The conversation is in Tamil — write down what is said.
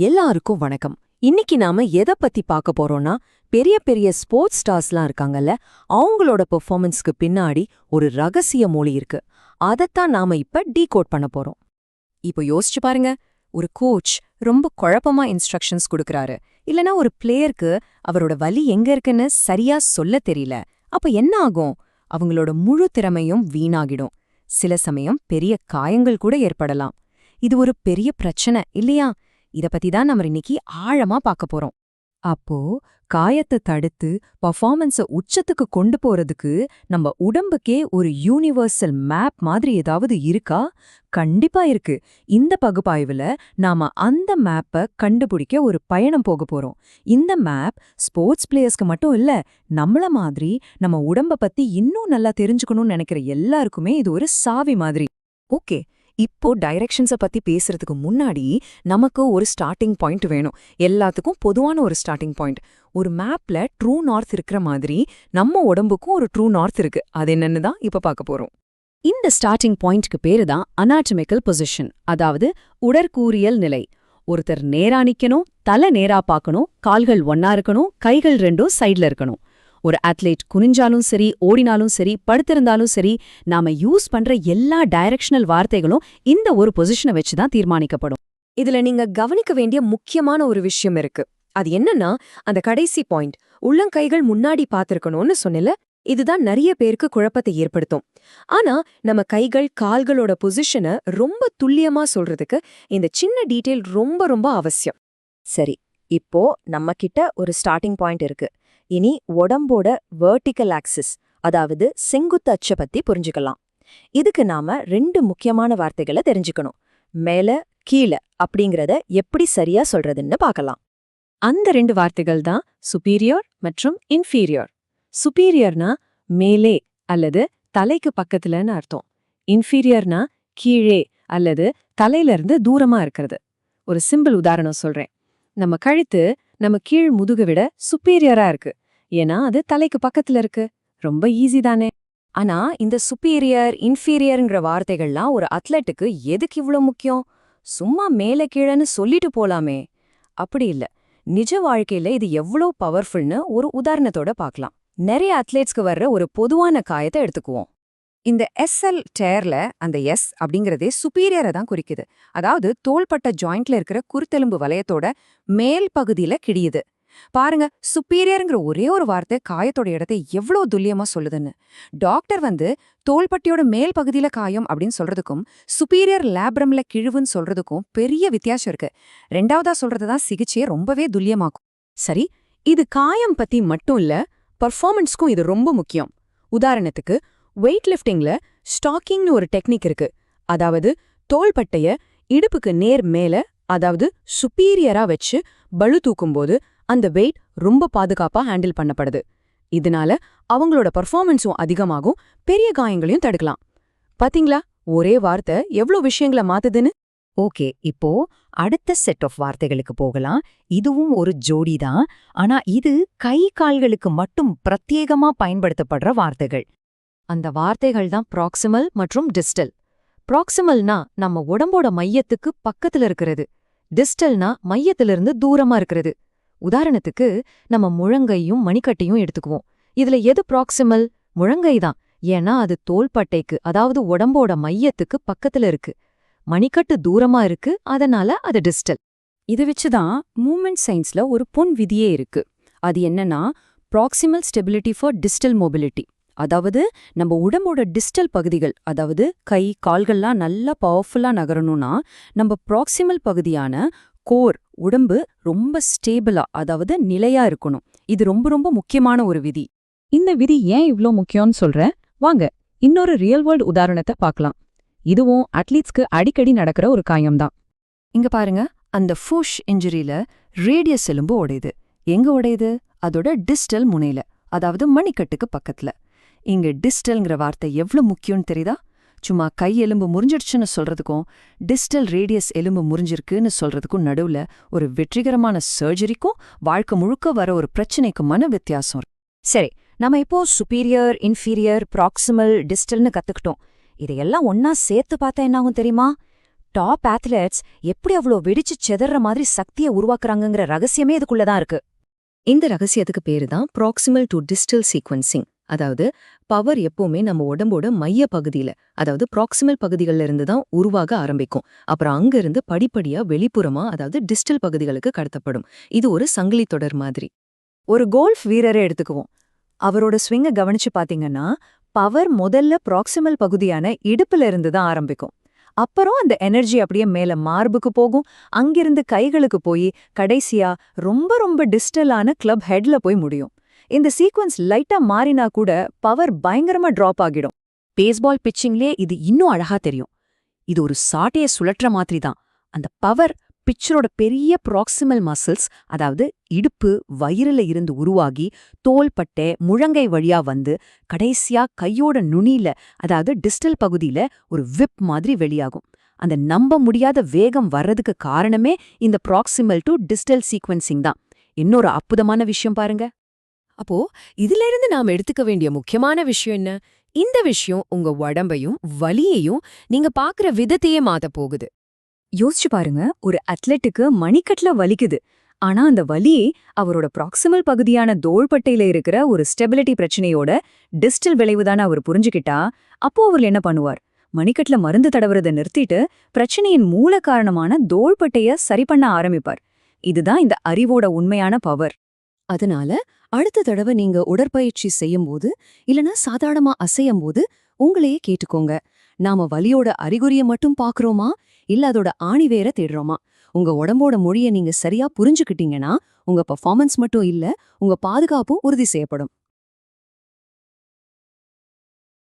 எல்லாருக்கும் வணக்கம். இன்னைக்கு நாம எதை பத்தி பார்க்க போறோம்னா பெரிய பெரிய ஸ்போர்ட்ஸ் ஸ்டார்ஸ்லாம் இருக்காங்கல்ல அவங்களோட பெர்ஃபார்மன்ஸ்க்கு பின்னாடி ஒரு ரகசிய மொழி இருக்கு. அதைத்தான் நாம இப்ப டீகோட் பண்ண போறோம். இப்போ யோசிச்சு பாருங்க ஒரு கோச் ரொம்ப குழப்பமா இன்ஸ்ட்ரக்ஷன்ஸ் கொடுக்கறாரு. இல்லனா ஒரு பிளேயருக்கு அவரோட வலி எங்க இருக்குன்னு சரியா சொல்ல தெரியல. அப்ப என்ன ஆகும்? அவங்களோட முழு திறமையும் வீணாகிடும். சில சமயம் பெரிய காயங்கள் கூட ஏற்படலாம். இது ஒரு பெரிய பிரச்சனை இல்லையா? இத பத்தி தான் நம்ம இன்னைக்கு ஆழமா பார்க்க போறோம். அப்போ காயத்தை தடுத்து பர்ஃபார்மன்ஸ உச்சத்துக்கு கொண்டு போறதுக்கு நம்ம உடம்புக்கே ஒரு யூனிவர்சல் மேப் மாதிரி ஏதாவது இருக்கா? கண்டிப்பா இருக்கு. இந்த பகுப்பாய்வுல நாம அந்த மேப்பை கண்டுபிடிக்க ஒரு பயணம் போக போறோம். இந்த மேப் ஸ்போர்ட்ஸ் பிளேயர்ஸ்க்கு மட்டும் இல்ல நம்மள மாதிரி நம்ம உடம்ப பத்தி இன்னும் நல்லா தெரிஞ்சுக்கணும்னு நினைக்கிற எல்லாருக்குமே இது ஒரு சாவி மாதிரி. ஓகே இப்போ டைரக்ஷன்ஸ பத்தி பேசுறதுக்கு முன்னாடி நமக்கு ஒரு ஸ்டார்டிங் பாயிண்ட் வேணும். எல்லாத்துக்கும் பொதுவான ஒரு ஸ்டார்டிங் பாயிண்ட் ஒரு மேப்ல ட்ரூ நார்த் இருக்கிற மாதிரி நம்ம உடம்புக்கும் ஒரு ட்ரூ நார்த் இருக்கு. அது என்னன்னு தான் இப்ப பார்க்க போறோம். இந்த ஸ்டார்டிங் பாயிண்ட்க்கு பேரு தான் அனாட்டமிக்கல் பொசிஷன் அதாவது உடற்கூறியல் நிலை. ஒருத்தர் நேரா நிக்கணும் தலை நேரா பார்க்கணும் கால்கள் ஒன்னா இருக்கணும் கைகள் ரெண்டும் சைடுல இருக்கணும். ஒரு அத்லெட் குனிஞ்சாலும் சரி ஓடினாலும் சரி படுத்திருந்தாலும் சரி நாம யூஸ் பண்ற எல்லா டைரக்ஷனல் வார்த்தைகளும் இந்த ஒரு பொசிஷனை வச்சு தான் தீர்மானிக்கப்படும். இதுல நீங்க கவனிக்க வேண்டிய முக்கியமான ஒரு விஷயம் இருக்கு. அது என்னன்னா அந்த கடைசி பாயிண்ட் உள்ளங்கைகள் முன்னாடி பார்த்திருக்கணும்னு சொன்னல இதுதான் நிறைய பேருக்கு குழப்பத்தை ஏற்படுத்தும். ஆனா நம்ம கைகள் கால்களோட பொசிஷனை ரொம்ப துல்லியமா சொல்றதுக்கு இந்த சின்ன டீட்டெயில் ரொம்ப ரொம்ப அவசியம். சரி இப்போ நம்ம கிட்ட ஒரு ஸ்டார்டிங் பாயிண்ட் இருக்கு. இனி உடம்போட வேர்டிக்கல் ஆக்சிஸ் அதாவது செங்குத்து அச்ச பத்தி புரிஞ்சுக்கலாம். இதுக்கு நாம ரெண்டு முக்கியமான வார்த்தைகளை தெரிஞ்சுக்கணும். மேல கீழ அப்படிங்கறத எப்படி சரியா சொல்றதுன்னு பார்க்கலாம். அந்த ரெண்டு வார்த்தைகள் தான் சுப்பீரியர் மற்றும் இன்ஃபீரியர் சுப்பீரியர்னா மேலே அல்லது தலைக்கு பக்கத்துலன்னு அர்த்தம். இன்ஃபீரியர்னா கீழே அல்லது தலையிலிருந்து தூரமா இருக்கிறது. ஒரு சிம்பிள் உதாரணம் சொல்றேன். நம்ம கழுத்து நம்ம கீழ் முதுகு விட சுப்பீரியரா இருக்கு. ஏன்னா அது தலைக்கு பக்கத்துல இருக்கு. ரொம்ப ஈஸி தானே? ஆனா இந்த சுப்பீரியர் இன்ஃபீரியர்ங்கிற வார்த்தைகள்லாம் ஒரு அத்லெட்டுக்கு எதுக்கு இவ்ளோ முக்கியம்? சும்மா மேல கீழன்னு சொல்லிட்டு போலாமே. அப்படி இல்ல. நிஜ வாழ்க்கையில இது எவ்ளோ பவர்ஃபுல்னு ஒரு உதாரணத்தோட பார்க்கலாம். நிறைய அத்லெட்ஸ்க்கு வர்ற ஒரு பொதுவான காயத்தை எடுத்துக்குவோம். இந்த எஸ்எல் டேர்ல அந்த எஸ் அப்படிங்கறதே சுப்பீரியரை தான் குறிக்குது. அதாவது தோள்பட்ட ஜாயிண்ட்ல இருக்கிற குருத்தெலும்பு வளையத்தோட மேல் பகுதியில கிடியுது. பாருங்க சுப்பீரியருங்கிற ஒரே ஒரு வார்த்தை காயத்தோட இடத்தை எவ்வளோ துல்லியமா சொல்லுதுன்னு. டாக்டர் வந்து தோள்பட்டியோட மேல் பகுதியில காயம் அப்படின்னு சொல்றதுக்கும் சுப்பீரியர் லேப்ரம்ல கிழவுன்னு சொல்றதுக்கும் பெரிய வித்தியாசம் இருக்கு. ரெண்டாவதா சொல்றதுதான் சிகிச்சையை ரொம்பவே துல்லியமாக்கும். சரி இது காயம் பத்தி மட்டும் இல்ல பர்ஃபார்மன்ஸ்க்கும் இது ரொம்ப முக்கியம். உதாரணத்துக்கு வெயிட் லிஃப்டிங்ல ஸ்டாக்கிங்னு ஒரு டெக்னிக் இருக்கு. அதாவது தோள்பட்டைய இடுப்புக்கு நேர் மேல அதாவது சுப்பீரியரா வச்சு பளு தூக்கும்போது அந்த வெயிட் ரொம்ப பாதுகாப்பா ஹேண்டில் பண்ணப்படுது. இதனால அவங்களோட பர்ஃபார்மன்ஸும் அதிகமாகும் பெரிய காயங்களையும் தடுக்கலாம். பாத்தீங்களா? ஒரே வார்த்தை எவ்ளோ விஷயங்களை மாத்துதுன்னு? ஓகே இப்போ அடுத்த செட் ஆஃப் வார்த்தைகளுக்கு போகலாம். இதுவும் ஒரு ஜோடி தான். ஆனா இது கை கால்களுக்கு மட்டும் பிரத்யேகமா பயன்படுத்தப்படுற வார்த்தைகள். அந்த வார்த்தைகள் தான் ப்ராக்சிமல் மற்றும் டிஸ்டல் ப்ராக்சிமல்னா நம்ம உடம்போட மையத்துக்கு பக்கத்துல இருக்கிறது. டிஸ்டல்னா மையத்திலிருந்து தூரமா இருக்கிறது. உதாரணத்துக்கு நம்ம முழங்கையும் மணிக்கட்டையும் எடுத்துக்குவோம். இதுல எது ப்ராக்சிமல் முழங்கை தான். ஏன்னா அது தோள்பட்டைக்கு அதாவது உடம்போட மையத்துக்கு பக்கத்துல இருக்கு. மணிக்கட்டு தூரமா இருக்கு அதனால அது டிஸ்டல் இது வச்சுதான் மூமெண்ட் சயின்ஸ்ல ஒரு பொன் விதியே இருக்கு. அது என்னன்னா proximal stability for distal mobility அதாவது நம்ம உடம்போட டிஸ்டல் பகுதிகள் அதாவது கை கால்கள்லாம் நல்லா பவர்ஃபுல்லா நகரணும்னா நம்ம ப்ராக்சிமல் பகுதியான கோர் உடம்பு ரொம்ப ஸ்டேபிளா அதாவது நிலையா இருக்கணும். இது ரொம்ப ரொம்ப முக்கியமான ஒரு விதி. இந்த விதி ஏன் இவ்ளோ முக்கியம்னு சொல்றேன் வாங்க இன்னொரு ரியல் வேர்ல்ட் உதாரணத்தை பார்க்கலாம். இதுவும் அட்லீட்ஸ்க்கு அடிக்கடி நடக்கிற ஒரு காயம்தான். இங்க பாருங்க அந்த ஃபுஷ் இன்ஜுரியில ரேடியஸ் எலும்பு உடையுது. எங்க உடையுது? அதோட டிஸ்டல் முனையில அதாவது மணிக்கட்டுக்கு பக்கத்துல. இங்க டிஸ்டல்ங்கிற வார்த்தை எவ்வளவு முக்கியம்னு தெரியுதா? சும்மா கை எலும்பு முறிஞ்சிடுச்சுன்னு சொல்றதுக்கும் டிஸ்டல் ரேடியஸ் எலும்பு முறிஞ்சிருக்குன்னு சொல்றதுக்கும் நடுவுல ஒரு வெற்றிகரமான சர்ஜரிக்கும் வாழ்க்கை முழுக்க வர ஒரு பிரச்சனைக்குமான வித்தியாசம் சரி நம்ம இப்போ சுப்பீரியர் இன்ஃபீரியர் ப்ராக்சிமல் டிஸ்டல்னு கத்துக்கிட்டோம். இதையெல்லாம் ஒன்னா சேர்த்து பார்த்தா என்னாகும் தெரியுமா? டாப் ஆத்லெட்ஸ் எப்படி அவ்ளோ வெடிச்சு செதற மாதிரி சக்தியை உருவாக்குறாங்கங்கிற ரகசியமே இதுக்குள்ளதான் இருக்கு. இந்த ரகசியத்துக்கு பேரு தான் ப்ராக்சிமல் டு டிஸ்டல் சீக்வன்சிங் அதாவது பவர் எப்பவுமே நம்ம உடம்போட மைய பகுதியில அதாவது ப்ராக்சிமல் பகுதிகள்ல இருந்து தான் உருவாக ஆரம்பிக்கும். அப்புறம் அங்க இருந்து படிப்படியா வெளிப்புறமா அதாவது டிஸ்டல் பகுதிகளுக்கு கடத்தப்படும். இது ஒரு சங்கிலி தொடர் மாதிரி. ஒரு கோல்ஃப் வீரரை எடுத்துக்குவோம். அவரோட ஸ்விங்க கவனிச்சு பாத்தீங்கன்னா பவர் முதல்ல ப்ராக்சிமல் பகுதியான இடுப்புல இருந்து தான் ஆரம்பிக்கும். அப்புறம் அந்த எனர்ஜி அப்படியே மேல மார்புக்கு போகும். அங்கிருந்து கைகளுக்கு போய் கடைசியா ரொம்ப ரொம்ப டிஸ்டலான கிளப் ஹெட்ல போய் முடியும். இந்த சீக்வன்ஸ் லைட்டா மாறினா கூட பவர் பயங்கரமா டிராப் ஆகிடும். பேஸ்பால் பிச்சிங்லே இது இன்னும் அழகா தெரியும். இது ஒரு சாட்டைய சுழற்ற மாதிரி தான் அந்த பவர் பிச்சரோட பெரிய ப்ராக்சிமல் மசில்ஸ் அதாவது இடுப்பு வயிறுல இருந்து உருவாகி தோள்பட்டை முழங்கை வழியா வந்து கடைசியா கையோட நுனியில அதாவது டிஸ்டல் பகுதியில ஒரு விப் மாதிரி வெளியாகும். அந்த நம்ப முடியாத வேகம் வர்றதுக்கு காரணமே இந்த ப்ராக்சிமல் டு டிஸ்டல் சீக்வன்சிங் தான். இன்னொரு அற்புதமான விஷயம் பாருங்க. அப்போ இதுல இருந்து நாம் எடுத்துக்க வேண்டிய முக்கியமான விஷயம் என்ன? இந்த விஷயம் உங்க உடம்பையும் வலியையும் நீங்க பாக்குற விதத்தையே மாத்த போகுது. யோசிச்சு பாருங்க ஒரு அத்லெட்டுக்கு மணிக்கட்ல வலிக்குது. ஆனா அந்த வலியே அவரோட ப்ராக்சிமல் பகுதியான தோள்பட்டையில இருக்கிற ஒரு ஸ்டெபிலிட்டி பிரச்சனையோட டிஸ்டல் விளைவுதான அவர் புரிஞ்சுக்கிட்டா? அப்போ அவர் என்ன பண்ணுவார்? மணிக்கட்ல மருந்து தடவுறதை நிறுத்திட்டு பிரச்சனையின் மூல காரணமான தோள்பட்டைய சரி பண்ண ஆரம்பிப்பார். இதுதான் இந்த அறிவோட உண்மையான பவர் அதனால அடுத்த தடவை நீங்க உடற்பயிற்சி செய்யும் போது இல்லனா சாதாரணமா அசையும் போது உங்களையே கேட்டுக்கோங்க. நாம வலியோட அறிகுறிய மட்டும் பாக்குறோமா? இல்ல அதோட ஆணி வேற தேடுறோமா? உங்க உடம்போட மொழிய நீங்க சரியா புரிஞ்சுக்கிட்டீங்கன்னா உங்க பர்ஃபார்மன்ஸ் மட்டும் இல்ல உங்க பாதுகாப்பும் உறுதி செய்யப்படும்.